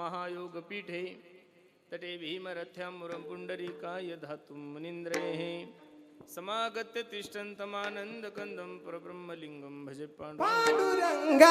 महायोगपीठे तटे भीमरथ्यां पुण्डरीकाय धातुं मुनीन्द्रेः समागत्य तिष्ठन्तमानन्दकन्दं परब्रह्मलिङ्गं भजे पाण्डुरङ्ग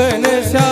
对，那下。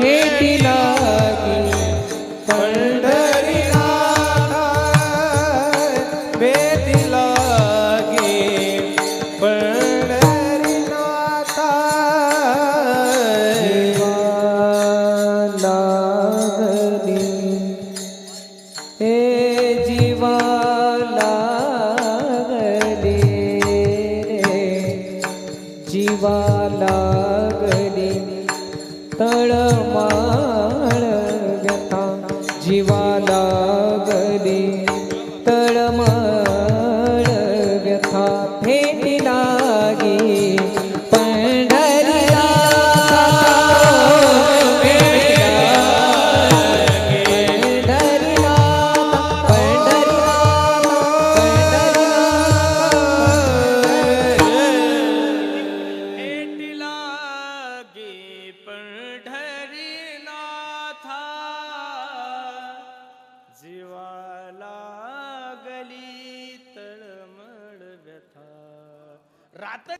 भेटी लागी पंढरी भेटी लागी पंढरी नाता लागली. हे जीवा लागली. रे जीवा लागली. તળમાળ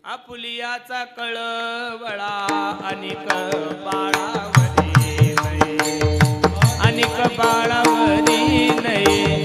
आपुलियाचा कळवळा अनिक बाळावरी नाही. अनिक बाळावरी नाही.